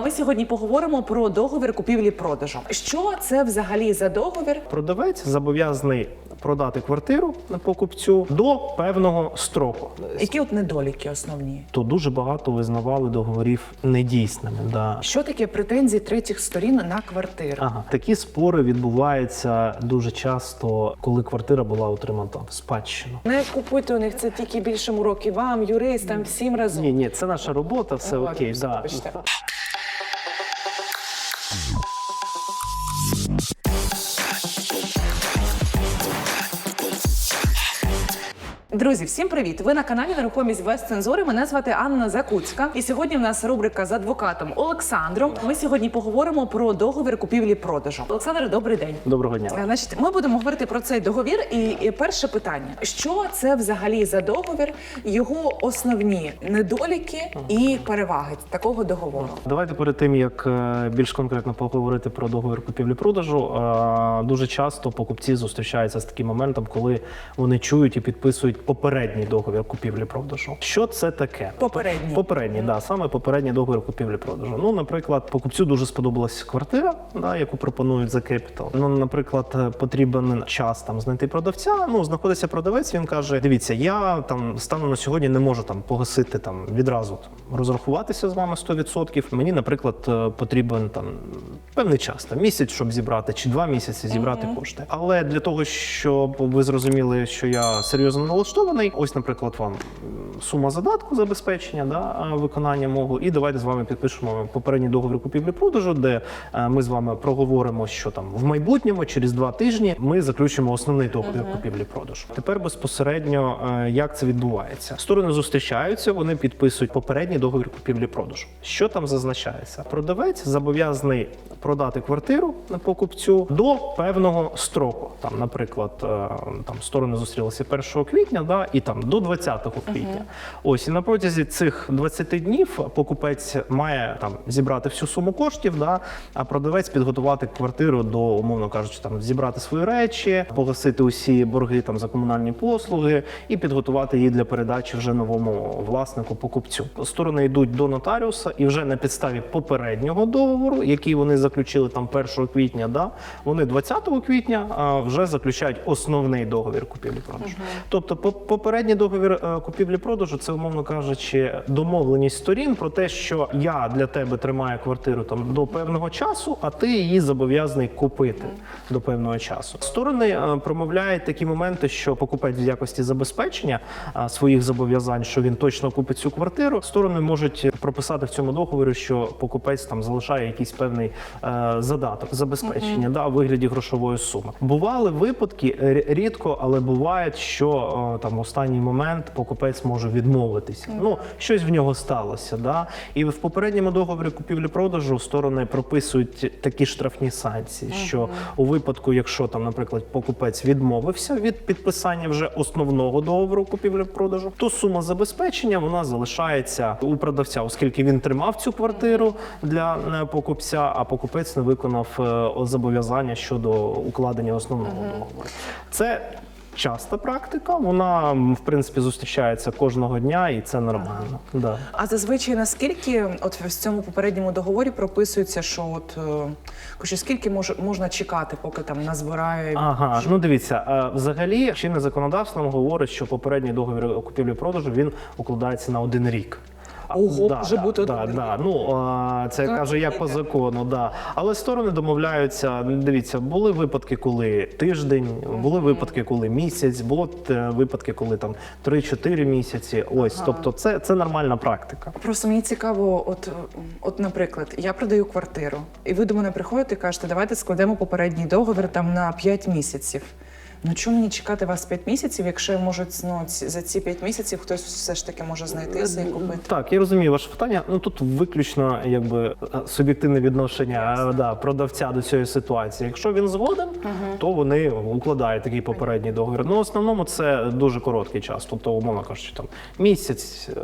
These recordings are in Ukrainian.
Ми сьогодні поговоримо про договір купівлі-продажу. Що це взагалі за договір? Продавець зобов'язаний продати квартиру покупцю до певного строку. Які от недоліки основні? То дуже багато визнавали договорів недійсними. Да. Що таке претензії третіх сторін на квартиру? Ага, такі спори відбуваються дуже часто, коли квартира була отримана в спадщину. Не купуйте у них це тільки більшим років вам, юристам, всім разом. Ні, ні, це наша робота, все Ну, окей. Да. Thank you. Друзі, всім привіт! Ви на каналі Нерухомість без цензури. Мене звати Анна Закуцька. І сьогодні в нас рубрика з адвокатом Олександром. Ми сьогодні поговоримо про договір купівлі-продажу. Олександр, добрий день. Доброго дня. Е, Значить, ми будемо говорити про цей договір. І, і перше питання: що це взагалі за договір, його основні недоліки і переваги такого договору? Давайте перед тим як е, більш конкретно поговорити про договір купівлі-продажу. е, Дуже часто покупці зустрічаються з таким моментом, коли вони чують і підписують попередній договір купівлі-продажу. Що це таке? Попередній. Попередній, да, саме попередній договір купівлі-продажу. Ну, наприклад, покупцю дуже сподобалась квартира, да, яку пропонують за кепітал. Ну, наприклад, е, потрібен час там знайти продавця. Ну, знаходиться продавець. Він каже: Дивіться, я там станом на сьогодні не можу там погасити там відразу там, розрахуватися з вами 100%. Мені, наприклад, е, потрібен там певний час, там місяць, щоб зібрати, чи два місяці зібрати кошти. Але для того, щоб ви зрозуміли, що я серйозно налаштований, ось, наприклад, вам сума задатку забезпечення да, виконання мого, і давайте з вами підпишемо попередній договір купівлі-продажу, де е, ми з вами проговоримо, що там в майбутньому, через два тижні, ми заключимо основний договір купівлі-продажу. Тепер безпосередньо е, як це відбувається? Сторони зустрічаються, вони підписують попередній договір купівлі-продажу. Що там зазначається? Продавець зобов'язаний продати квартиру покупцю до певного строку. Там, наприклад, е, там сторони зустрілися 1 квітня, да, і там до 20 квітня. Ось і на протязі цих 20 днів покупець має там зібрати всю суму коштів, да, а продавець підготувати квартиру до, умовно кажучи, там зібрати свої речі, погасити усі борги там за комунальні послуги і підготувати її для передачі вже новому власнику покупцю. Сторони йдуть до нотаріуса і вже на підставі попереднього договору, який вони заключили там 1 квітня, да, вони 20 квітня вже заключають основний договір купівлі-продажу. Тобто, по- попередній договір е, купівлі-продажу це, умовно кажучи, домовленість сторін про те, що я для тебе тримаю квартиру там до певного часу, а ти її зобов'язаний купити до певного часу. Сторони е, промовляють такі моменти, що покупець в якості забезпечення е, своїх зобов'язань, що він точно купить цю квартиру. Сторони можуть прописати в цьому договорі, що покупець там залишає якийсь певний задаток забезпечення да, у вигляді грошової суми. Бували випадки рідко, але буває, що там останній момент покупець може відмовитися. Ну щось в нього сталося. Да? І в попередньому договорі купівлі-продажу сторони прописують такі штрафні санкції, що у випадку, якщо там, наприклад, покупець відмовився від підписання вже основного договору купівлі-продажу, то сума забезпечення вона залишається у продавця, оскільки він тримав цю квартиру для е, покупця, а покупець не виконав е, зобов'язання щодо укладення основного договору. Це часта практика. Вона в принципі зустрічається кожного дня, і це нормально. Да. А зазвичай наскільки от в цьому попередньому договорі прописується, що от е, скільки мож, можна чекати, поки там назбирає Ага, ну дивіться, е, взагалі чинне законодавство нам говорить, що попередній договір купівлі-продажу він укладається на один рік. Ого, може бути да, да. Ну а, це Так, каже як по закону, да. Але сторони домовляються. Дивіться, були випадки, коли тиждень, були випадки, коли місяць, було е, випадки, коли там 3-4 місяці. Ось, тобто, це, це нормальна практика. Просто мені цікаво, от, от, наприклад, я продаю квартиру, і ви до мене приходите і кажете, давайте складемо попередній договір там на 5 місяців. Ну чому мені чекати вас 5 місяців, якщо можуть ну, ці- за ці 5 місяців хтось все ж таки може знайтися і купити? Так, я розумію ваше питання. Ну тут виключно якби е, суб'єктивне відношення е, да, продавця до цієї ситуації. Якщо він згоден, то вони укладають такий попередній договір. Ну, в основному це дуже короткий час, тобто, умовно кажучи, там місяць, е,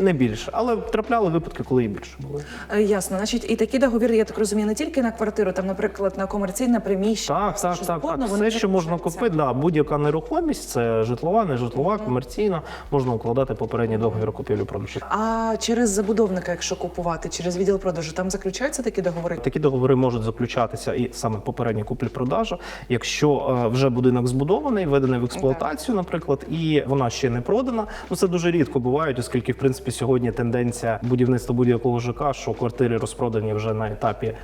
не більше. Але трапляли випадки, коли і більше були. Е, Ясно, значить, і такі договіри, я так розумію, не тільки на квартиру, там, наприклад, на комерційне приміщення. Так, так, так, так. Все, що можна покупити, да, будь-яка нерухомість, це житлова, не житлова, комерційна, можна укладати попередній договір купівлі-продажу. А через забудовника, якщо купувати, через відділ продажу, там заключаються такі договори? Такі договори можуть заключатися і саме попередні куплі-продажу, якщо е, вже будинок збудований, введений в експлуатацію, наприклад, і вона ще не продана. Ну це дуже рідко бувають, оскільки в принципі сьогодні тенденція будівництва будь-якого ЖК, що квартири розпродані вже на етапі.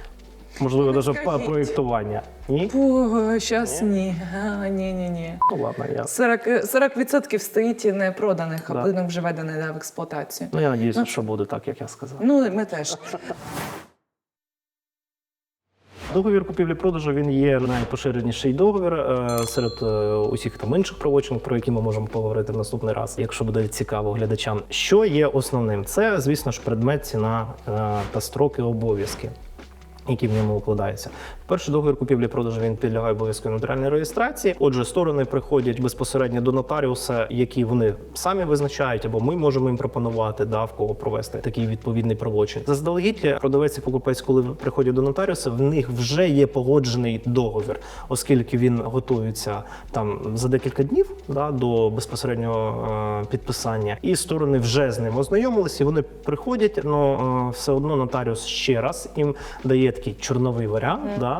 Можливо, навіть скажіть. проєктування. Ні? Щас ні. А, ні, ні, ні. Ну ладно, я. 40, 40% стоїть і не проданих, а Да. вже введений да, в експлуатацію. Ну я надіюся, що буде так, як я сказав. Ну, ми теж. Договір купівлі-продажу він є найпоширеніший договір е, серед е, усіх там інших правочин, про які ми можемо поговорити в наступний раз, якщо буде цікаво глядачам. Що є основним? Це, звісно ж, предмет, ціна е, та строки обов'язки. Які в ньому укладаються. Перший договір купівлі-продажу він підлягає обов'язку нотаріальної реєстрації. Отже, сторони приходять безпосередньо до нотаріуса, які вони самі визначають, або ми можемо їм пропонувати, да, в кого провести такий відповідний правочин. Заздалегідь продавець і покупець, коли приходять до нотаріуса, в них вже є погоджений договір, оскільки він готується там за декілька днів да, до безпосереднього е, підписання, і сторони вже з ним ознайомилися. Вони приходять, але все одно нотаріус ще раз їм дає такий чорновий варіант. Да,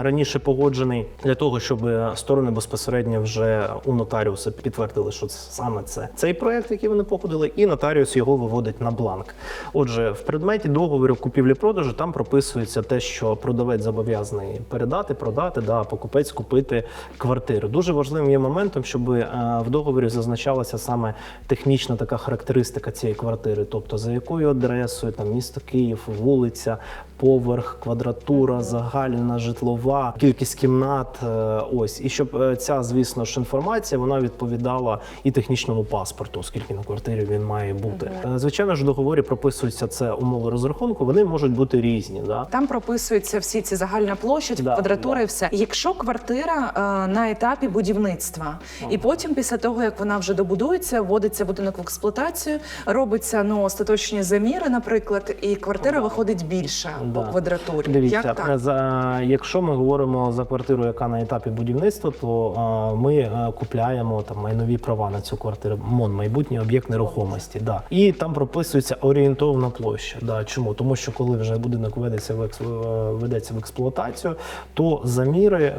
Раніше погоджений для того, щоб е, сторони безпосередньо вже у нотаріуса підтвердили, що це саме це цей проект, який вони погодили, і нотаріус його виводить на бланк. Отже, в предметі договору купівлі-продажу там прописується те, що продавець зобов'язаний передати, продати, да, покупець купити квартиру. Дуже важливим є моментом, щоб е, в договорі зазначалася саме технічна така характеристика цієї квартири, тобто за якою адресою, там місто Київ, вулиця, поверх, квадратура, загальна житлова, кількість кімнат. е, Ось і щоб е, ця, звісно ж, інформація вона відповідала і технічному паспорту, оскільки на квартирі він має бути. Е, Звичайно ж, в договорі прописуються це умови розрахунку. Вони можуть бути різні. Да? Там прописуються всі ці загальна площадь, Да, квадратура да. і все. Якщо квартира е, на етапі будівництва, і потім, після того як вона вже добудується, вводиться будинок в експлуатацію, робиться ну остаточні заміри, наприклад, і квартира виходить більша Да. по квадратурі. Дивіться, як так? за якщо ми говоримо за квартиру, яка на етапі будівництва, то ми е, купляємо там майнові права на цю квартиру. МОН майбутній об'єкт нерухомості. Да. І там прописується орієнтовна площа. Да. Чому? Тому що коли вже будинок ведеться в е, ведеться в експлуатацію, то заміри, е,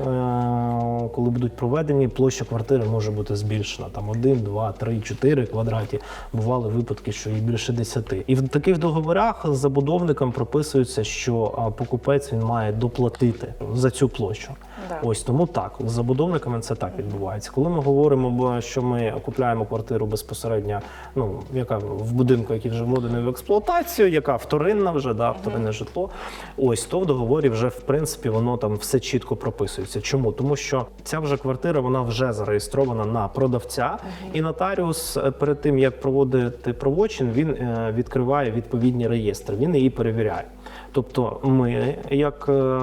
коли будуть проведені, площа квартири може бути збільшена. Там 1, 2, 3, 4 квадраті. Бували випадки, що і більше 10. І в таких договорах з забудовником прописується, що покупець він має доплатити за цю площу. Да. Ось тому так з забудовниками це так відбувається. Коли ми говоримо, що ми купляємо квартиру безпосередньо, ну яка в будинку, який вже введений в експлуатацію, яка вторинна вже да, вторинне житло. Ось то в договорі вже в принципі воно там все чітко прописується. Чому? Тому що ця вже квартира вона вже зареєстрована на продавця, і нотаріус е, перед тим як проводити правочин, він е, відкриває відповідні реєстри. Він її перевіряє. Тобто, ми, як е,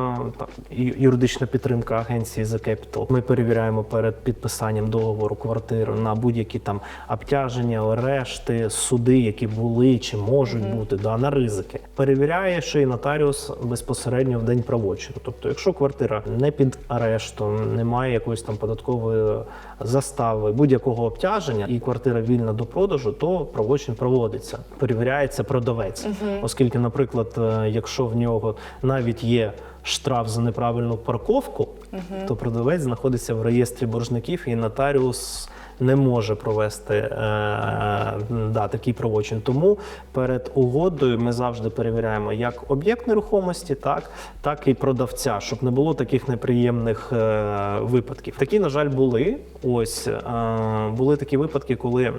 юридична підтримка агенції The Capital, ми перевіряємо перед підписанням договору квартири на будь-які там обтяження, арешти, суди, які були чи можуть бути, да, на ризики. Перевіряє ще й нотаріус безпосередньо в день правочину. Тобто, якщо квартира не під арештом, немає якоїсь там податкової застави, будь-якого обтяження, і квартира вільна до продажу, то правочин проводиться. Перевіряється продавець, оскільки, наприклад, е, якщо в нього навіть є штраф за неправильну парковку, то продавець знаходиться в реєстрі боржників, і нотаріус не може провести е, да, такий правочин. Тому перед угодою ми завжди перевіряємо як об'єкт нерухомості, так, так і продавця, щоб не було таких неприємних е, випадків. Такі, на жаль, були. Ось е, були такі випадки, коли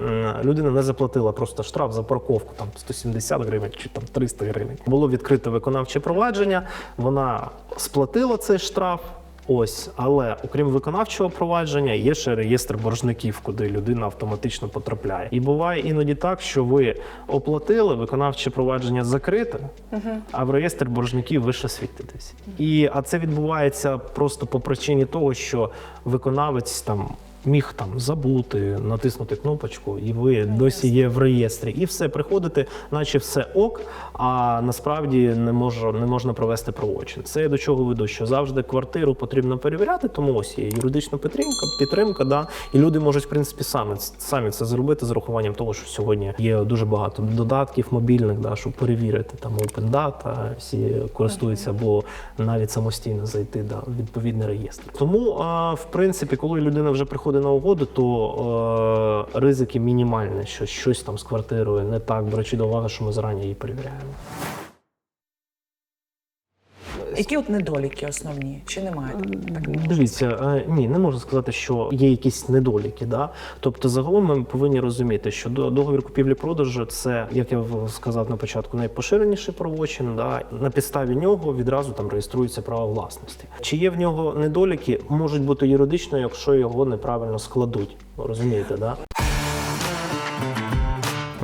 людина не заплатила просто штраф за парковку, там 170 гривень чи там 300 гривень. Було відкрито виконавче провадження. Вона сплатила цей штраф. Ось, але окрім виконавчого провадження, є ще реєстр боржників, куди людина автоматично потрапляє. І буває іноді так, що ви оплатили виконавче провадження закрите, а в реєстр боржників ви ще світитесь. І а це відбувається просто по причині того, що виконавець там міг там забути, натиснути кнопочку, і ви досі є в реєстрі. І все приходите, наче все ок, а насправді не може не можна провести правочин. Це я до чого веду, що завжди квартиру потрібно перевіряти, тому ось є юридична підтримка, підтримка, да, і люди можуть в принципі самі самі це зробити з урахуванням того, що сьогодні є дуже багато додатків мобільних, да, щоб перевірити там Open Data, всі користуються або навіть самостійно зайти да, в відповідний реєстр. Тому, а, в принципі, коли людина вже приходить на угоду, то е, ризики мінімальні, що щось там з квартирою не так, беручи до уваги, що ми зарані її перевіряємо. Які от недоліки основні? Чи немає? Так, Дивіться, е, ні, не можу сказати, що є якісь недоліки. Да? Тобто, загалом ми повинні розуміти, що до- договір купівлі-продажу це, як я сказав на початку, найпоширеніший правочин. Да? На підставі нього відразу там реєструється право власності. Чи є в нього недоліки, можуть бути юридично, якщо його неправильно складуть. Розумієте, да?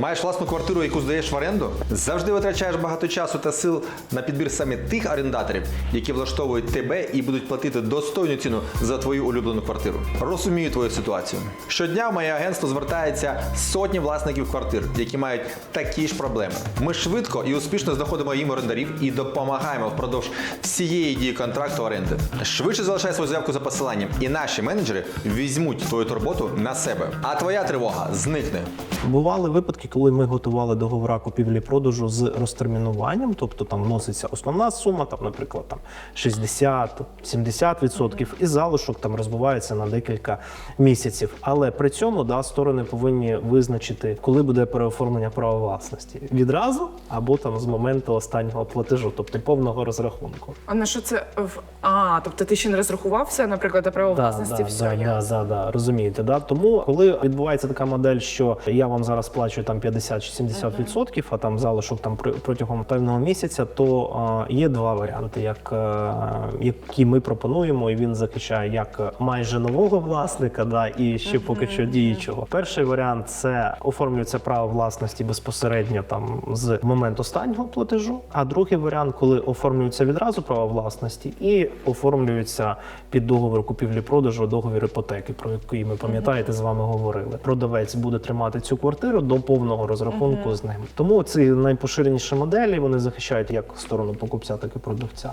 Маєш власну квартиру, яку здаєш в оренду? Завжди витрачаєш багато часу та сил на підбір саме тих орендаторів, які влаштовують тебе і будуть платити достойну ціну за твою улюблену квартиру. Розумію твою ситуацію. Щодня в моє агентство звертається сотні власників квартир, які мають такі ж проблеми. Ми швидко і успішно знаходимо їм орендарів і допомагаємо впродовж всієї дії контракту оренди. Швидше залишай свою заявку за посиланням, і наші менеджери візьмуть твою турботу на себе. А твоя тривога зникне. Бували випадки, коли ми готували договора купівлі-продажу з розтермінуванням, тобто там вноситься основна сума, там, наприклад, там 60-70%, і залишок там розбивається на декілька місяців. Але при цьому да, сторони повинні визначити, коли буде переоформлення права власності відразу або там з моменту останнього платежу, тобто повного розрахунку. А на що це в а? Тобто ти ще не розрахувався, наприклад, на право власності все. да, да, да, да, розумієте. Да? Тому, коли відбувається така модель, що я вам зараз плачу там 50 чи 70 відсотків, а там залишок там протягом певного місяця, то є два варіанти, як, е, які ми пропонуємо, і він захищає як майже нового власника, да, і ще поки що діючого. Перший варіант це оформлюється право власності безпосередньо там з моменту останнього платежу. А другий варіант, коли оформлюється відразу право власності і оформлюється під договір купівлі-продажу, договір іпотеки, про який ми пам'ятаєте, з вами говорили. Продавець буде тримати цю квартиру до повного розрахунку з ним. Тому ці найпоширеніші моделі вони захищають як сторону покупця, так і продавця.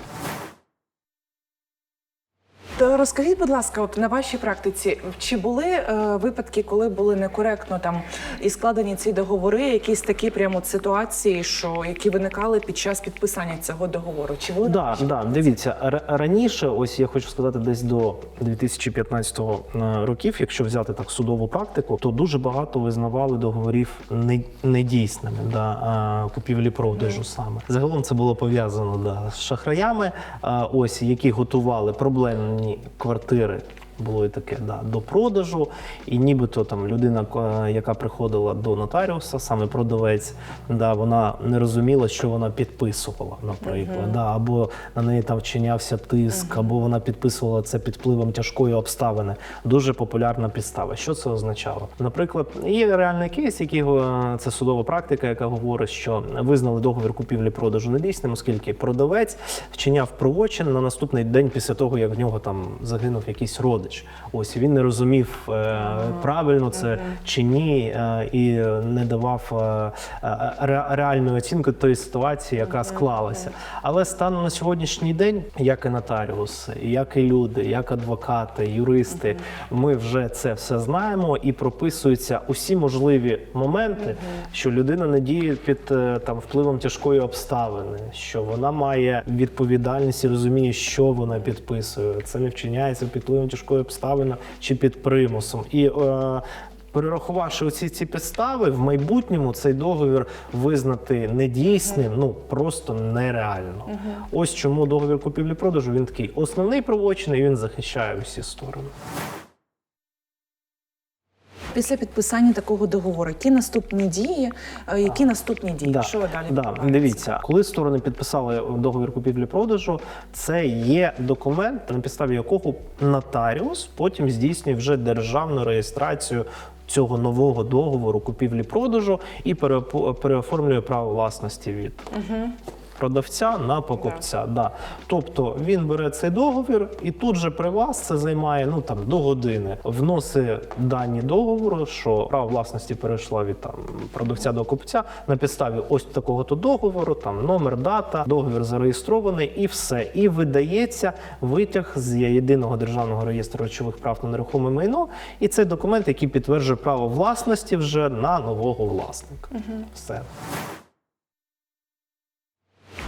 То розкажіть, будь ласка, от на вашій практиці, чи були е, випадки, коли були некоректно там і складені ці договори, якісь такі прямо от ситуації, що які виникали під час підписання цього договору? Чи були Да, да, дивіться, ра- раніше, ось я хочу сказати, десь до 2015 е, років, якщо взяти так судову практику, то дуже багато визнавали договорів не- недійсними да, е, купівлі-продажу саме. Загалом це було пов'язано да, з шахраями, е, ось які готували проблемні квартири. Було і таке да, до продажу, і нібито там людина, яка приходила до нотаріуса, саме продавець, да, вона не розуміла, що вона підписувала, наприклад, да, або на неї там вчинявся тиск, або вона підписувала це під впливом тяжкої обставини. Дуже популярна підстава. Що це означало? Наприклад, є реальний кейс, який е, це судова практика, яка говорить, що визнали договір купівлі-продажу недійсним, оскільки продавець вчиняв правочин на наступний день після того, як в нього там загинув якийсь родич. Ось він не розумів е, правильно це чи ні, е, і не давав е, реальної оцінки тої ситуації, яка склалася. Але станом на сьогоднішній день, як і нотаріуси, як і люди, як адвокати, юристи, ми вже це все знаємо і прописуються усі можливі моменти, що людина не діє під там впливом тяжкої обставини, що вона має відповідальність і розуміє, що вона підписує. Це не вчиняється під впливом тяжкої обставини чи під примусом. І е, Перерахувавши усі ці підстави, в майбутньому цей договір визнати недійсним, ну просто нереально. Ось чому договір купівлі-продажу він такий основний правочин, і він захищає усі сторони. Після підписання такого договору? Які наступні дії? е, Які наступні дії? Що далі? Да, дивіться, коли сторони підписали договір купівлі-продажу, це є документ, на підставі якого нотаріус потім здійснює вже державну реєстрацію. Цього нового договору купівлі-продажу і переоформлює право власності від продавця на покупця. Да. Тобто він бере цей договір і тут же при вас це займає ну там до години. Вносить дані договору, що право власності перейшла від там продавця до купця на підставі ось такого то договору, там номер, дата, договір зареєстрований і все. І видається витяг з єдиного державного реєстру речових прав на нерухоме майно. І це документ, який підтверджує право власності вже на нового власника. Все.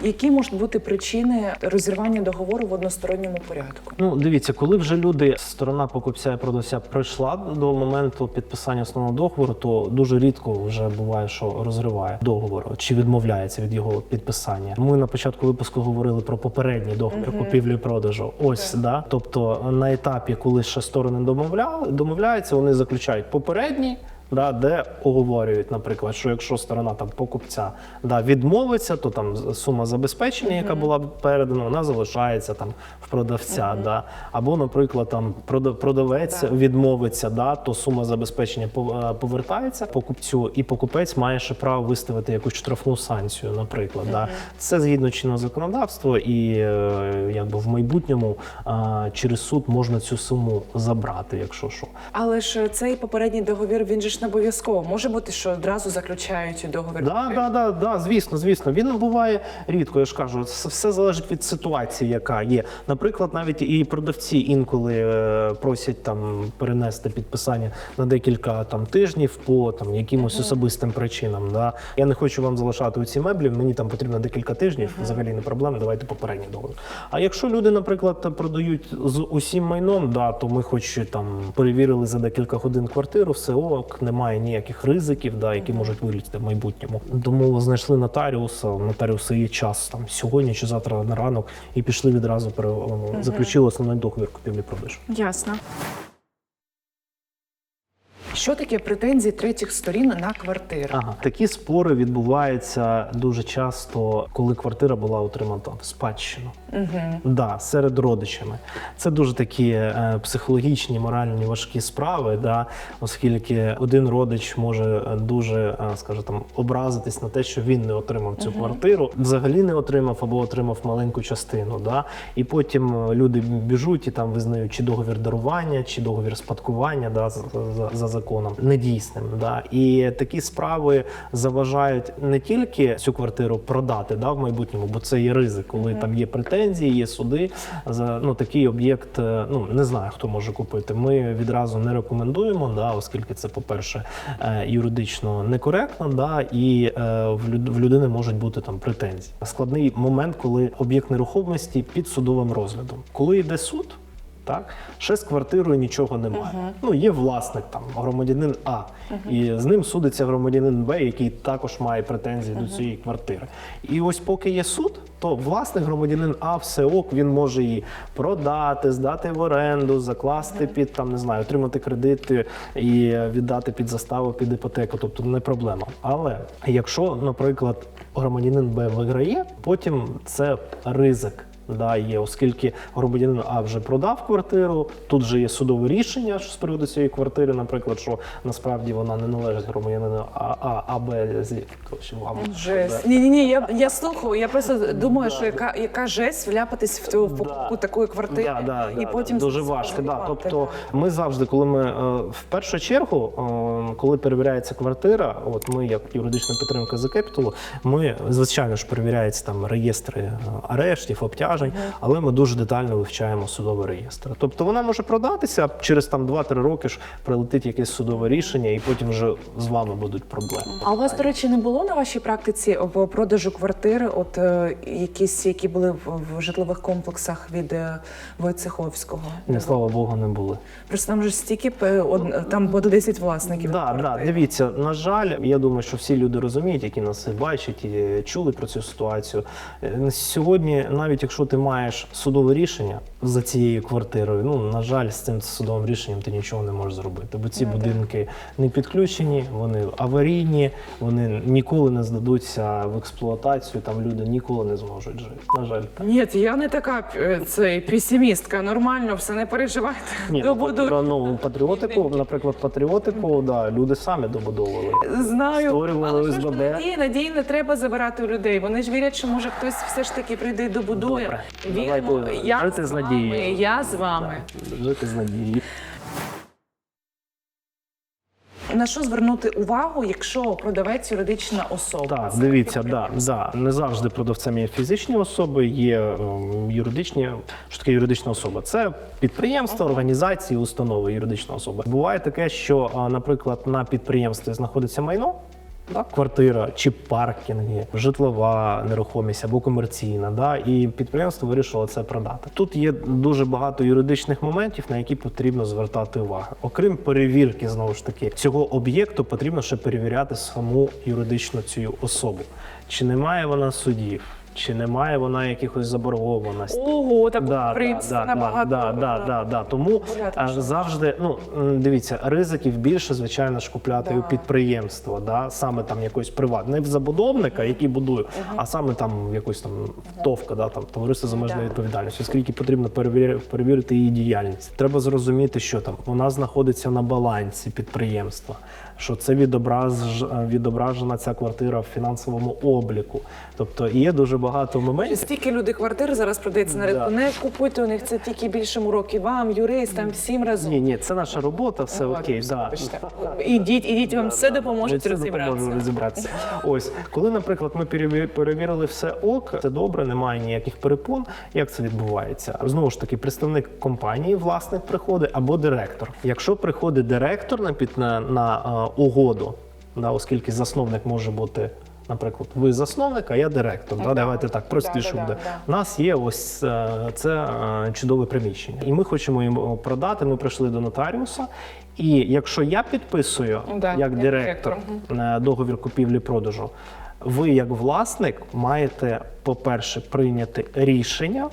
Які можуть бути причини розірвання договору в односторонньому порядку? Ну, дивіться, коли вже люди, сторона покупця і продавця прийшла до моменту підписання основного договору, то дуже рідко вже буває, що розриває договор чи відмовляється від його підписання. Ми на початку випуску говорили про попередній договір купівлі і продажу. Ось да. Тобто на етапі, коли ще сторони домовля... домовляються, вони заключають попередній. Да, де оговорюють, наприклад, що якщо сторона там покупця да, відмовиться, то там сума забезпечення, яка була передана, вона залишається там в продавця. Да. Або, наприклад, там прода- продавець відмовиться, да, то сума забезпечення е, повертається покупцю, і покупець має ще право виставити якусь штрафну санкцію, наприклад. Да. Це згідно чинного законодавства, і е, якби в майбутньому через суд можна цю суму забрати, якщо що. Але ж цей попередній договір він же ж не обов'язково. Може бути, що одразу заключають договір. Да, да, да, да, звісно, звісно. Він буває рідко. Я ж кажу, це все залежить від ситуації, яка є. Наприклад, навіть і продавці інколи е, просять там перенести підписання на декілька там тижнів по там якимось особистим причинам. Да. Я не хочу вам залишати ці меблі. Мені там потрібно декілька тижнів. Взагалі не проблема. Давайте попередній договір. А якщо люди, наприклад, продають з усім майном, да, то ми хоч там перевірили за декілька годин квартиру, все ок, немає ніяких ризиків, да, які можуть вилізти в майбутньому. Тому знайшли нотаріуса. Нотаріуси є час там сьогодні чи завтра на ранок, і пішли відразу пере... заключили основний договір купівлі-продажу. Ясно. Що таке претензії третіх сторін на квартиру? Ага, такі спори відбуваються дуже часто, коли квартира була отримана в спадщину. Угу. Да, серед родичами. Це дуже такі е, психологічні, моральні важкі справи, да, оскільки один родич може е, дуже, е, скажімо, там, образитись на те, що він не отримав цю квартиру, взагалі не отримав або отримав маленьку частину. Да, і потім е, люди біжуть і там визнають чи договір дарування, чи договір спадкування да, за, за, за законом недійсним. Да. І такі справи заважають не тільки цю квартиру продати да, в майбутньому, бо це є ризик, коли там є претензії, є суди. За ну такий об'єкт, е, ну не знаю, хто може купити. Ми відразу не рекомендуємо, да, оскільки це, по-перше, е, юридично некоректно, да, і е, в людини можуть бути там претензії. Складний момент, коли об'єкт нерухомості під судовим розглядом. Коли йде суд. Так, ще з квартирою нічого немає. Ну є власник там громадянин А, і з ним судиться громадянин Б, який також має претензії до цієї квартири. І ось поки є суд, то власник громадянин А все ок, він може її продати, здати в оренду, закласти під там, не знаю, отримати кредити і віддати під заставу, під іпотеку. Тобто не проблема. Але якщо, наприклад, громадянин Б виграє, потім це ризик. Да, є, оскільки громадянин А вже продав квартиру, тут же є судове рішення що з приводу цієї квартири, наприклад, що насправді вона не належить громадянину А, А, А Б, з. Ні, ні, ні, я, я слухаю. Я просто думаю, що яка, яка жесть вляпатись в цю в покупку такої квартири Да, да, і да, потім дуже важко. Да. Тобто, ми завжди, коли ми е, в першу чергу, е, коли перевіряється квартира, от ми, як юридична підтримка за кепіталу, ми звичайно ж перевіряється там реєстри е, арештів, обтяжень, але ми дуже детально вивчаємо судовий реєстр. Тобто вона може продатися через там 2-3 роки ж прилетить якесь судове рішення, і потім вже з вами будуть проблеми. А у вас, до речі, не було на вашій практиці в продажу квартири, от е, якісь, які були в, в житлових комплексах від е, Войцеховського? Ні, слава Богу, не були. Просто там же стільки там буде 10 власників. Да, да, дивіться, на жаль, я думаю, що всі люди розуміють, які нас бачать і чули про цю ситуацію. Е, Сьогодні, навіть якщо якщо ти маєш судове рішення за цією квартирою, ну на жаль, з цим судовим рішенням ти нічого не можеш зробити, бо ці будинки не підключені, вони аварійні, вони ніколи не здадуться в експлуатацію. Там люди ніколи не зможуть жити. На жаль, так. Ні, я не така е, цей песимістка. Нормально, все не переживайте. Ні, ну, Добуду. про ну, патріотику, наприклад, патріотику, да, люди самі добудовували. Знаю, Створювали але ж надії, надії не треба забирати у людей. Вони ж вірять, що може хтось все ж таки прийде і добудує. Добре. Віримо. Давайте Я жити з з вами, надією. я з вами. Жити з надією. На що звернути увагу, якщо продавець юридична особа? Так, дивіться, да, да. Не завжди продавцем є фізичні особи, є ем, юридичні. Що таке юридична особа? Це підприємства, організації, установи, юридична особа. Буває таке, що, а, наприклад, на підприємстві знаходиться майно. Да, квартира чи паркінги, житлова нерухомість або комерційна, да, і підприємство вирішило це продати. Тут є дуже багато юридичних моментів, на які потрібно звертати увагу. Окрім перевірки, знову ж таки, цього об'єкту потрібно ще перевіряти саму юридичну цю особу. Чи немає вона судів, чи немає вона якихось заборгованостей. Ого, так Да, в принципі да, да, набагато. да, да, да, да. Тому Порядок, завжди, ну дивіться, ризиків більше, звичайно ж, купляти Да. у підприємства, да, саме там якось приватне, не в забудовника, який будує, а саме там якось там ТОВКа, да, там товариство з обмеженою Да. відповідальністю, оскільки потрібно перевір- перевірити її діяльність. Треба зрозуміти, що там вона знаходиться на балансі підприємства, що це відображ, відображена ця квартира в фінансовому обліку. Тобто є дуже багато моментів. Стільки люди квартир зараз продається на ринку. Да. Не купуйте у них це тільки більшому роки. Вам, юристам, всім разом. Ні, ні, це наша робота, все Ладно, окей. Да. Ідіть, ідіть, вам все Ми допоможуть це розібратися. розібратися. Ось, коли, наприклад, ми переві- перевірили все ок, це добре, немає ніяких перепон. Як це відбувається? Знову ж таки, представник компанії, власник приходить або директор. Якщо приходить директор на на, на е, угоду, да, оскільки засновник може бути. Наприклад, ви засновник, а я директор. Да, Да. давайте так простіше Да, да, буде. да, У нас є ось е, це е, чудове приміщення, і ми хочемо йому продати. Ми прийшли до нотаріуса. І якщо я підписую Да, як як директор директор, е, договір купівлі-продажу, ви, як власник, маєте, по-перше, прийняти рішення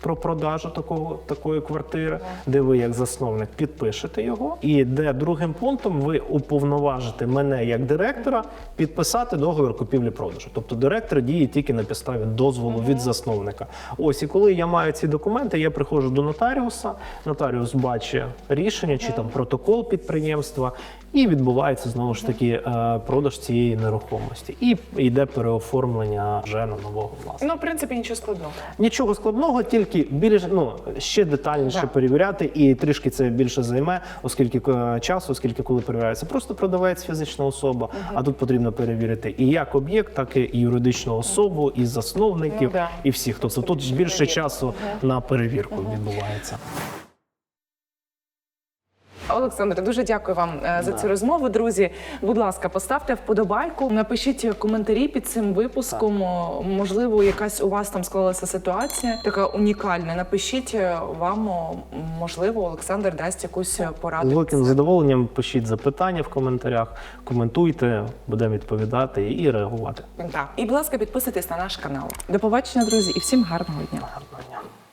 про продажу такого, такої квартири, де ви, як засновник, підпишете його, і де другим пунктом ви уповноважите мене як директора підписати договір купівлі-продажу. Тобто директор діє тільки на підставі дозволу від засновника. Ось і коли я маю ці документи, я приходжу до нотаріуса. Нотаріус бачить рішення чи там протокол підприємства, і відбувається знову ж таки е, продаж цієї нерухомості. І йде переоформлення вже на нового власника. Ну, в принципі, нічого складного. Нічого складного, тільки більш ну ще детальніше так. перевіряти, і трішки це більше займе, оскільки е, часу, оскільки коли перевіряється просто продавець, фізична особа. А тут потрібно перевірити і як об'єкт, так і юридичну особу, і засновників, Ну, да. і всіх. Тобто тут більше часу угу. на перевірку відбувається. Олександр, дуже дякую вам е, за цю розмову. Друзі, будь ласка, поставте вподобайку, напишіть коментарі під цим випуском. Можливо, якась у вас там склалася ситуація, така унікальна. Напишіть е, вам, можливо, Олександр дасть якусь е, З пораду. великим задоволенням пишіть запитання в коментарях, коментуйте, будемо відповідати і реагувати. Так. І, будь ласка, підписуйтесь на наш канал. До побачення, друзі, і всім гарного дня. Гарного дня.